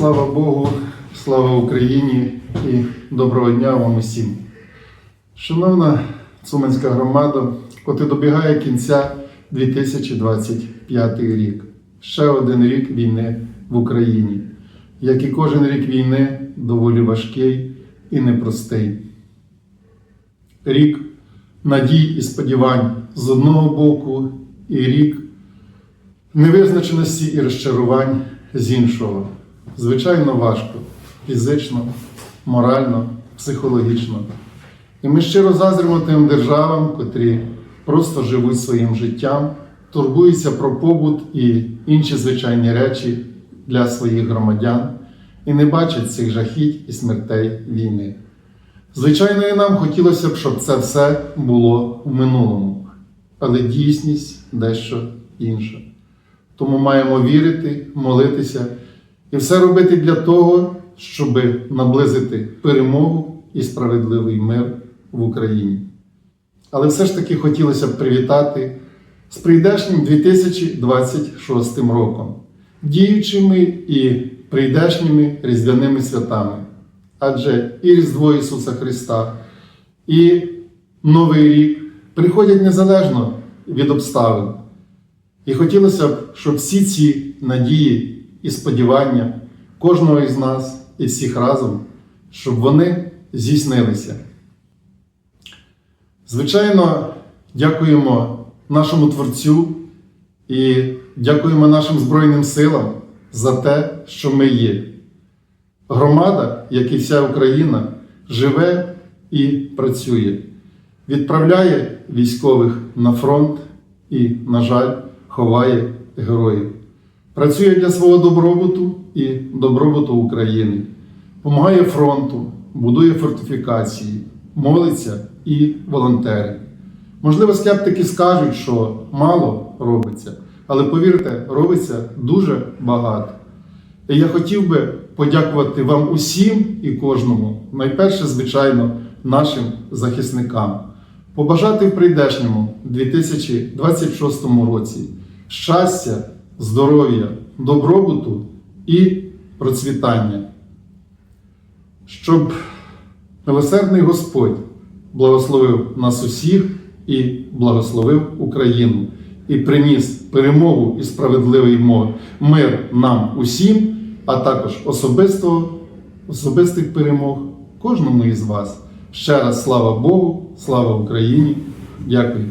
Слава Богу, слава Україні і доброго дня вам усім. Шановна Цуманська громада, от і добігає кінця 2025 рік. Ще один рік війни в Україні. Як і кожен рік війни, доволі важкий і непростий. Рік надій і сподівань з одного боку, і рік невизначеності і розчарувань з іншого. Звичайно, важко фізично, морально, психологічно. І ми щиро заздримо тим державам, котрі просто живуть своїм життям, турбуються про побут і інші звичайні речі для своїх громадян і не бачать цих жахіть і смертей війни. Звичайно, і нам хотілося б, щоб це все було в минулому, але дійсність дещо інша. Тому маємо вірити, молитися і все робити для того, щоб наблизити перемогу і справедливий мир в Україні. Але все ж таки хотілося б привітати з прийдешнім 2026 роком, діючими і прийдешніми різдвяними святами. Адже і Різдво Ісуса Христа, і Новий рік приходять незалежно від обставин. І хотілося б, щоб всі ці надії і сподівання кожного із нас і всіх разом, щоб вони здійснилися. Звичайно, дякуємо нашому Творцю і дякуємо нашим Збройним силам за те, що ми є. Громада, як і вся Україна, живе і працює, відправляє військових на фронт і, на жаль, ховає героїв. Працює для свого добробуту і добробуту України, допомагає фронту, будує фортифікації, молиться і волонтери. Можливо, скептики скажуть, що мало робиться, але повірте, робиться дуже багато. І я хотів би подякувати вам усім і кожному, найперше, звичайно, нашим захисникам, побажати в прийдешньому 2026 році щастя, здоров'я, добробуту і процвітання, щоб милосердний Господь благословив нас усіх і благословив Україну і приніс перемогу і справедливий мир нам усім, а також особисто, особистих перемог кожному із вас. Ще раз слава Богу, слава Україні. Дякую.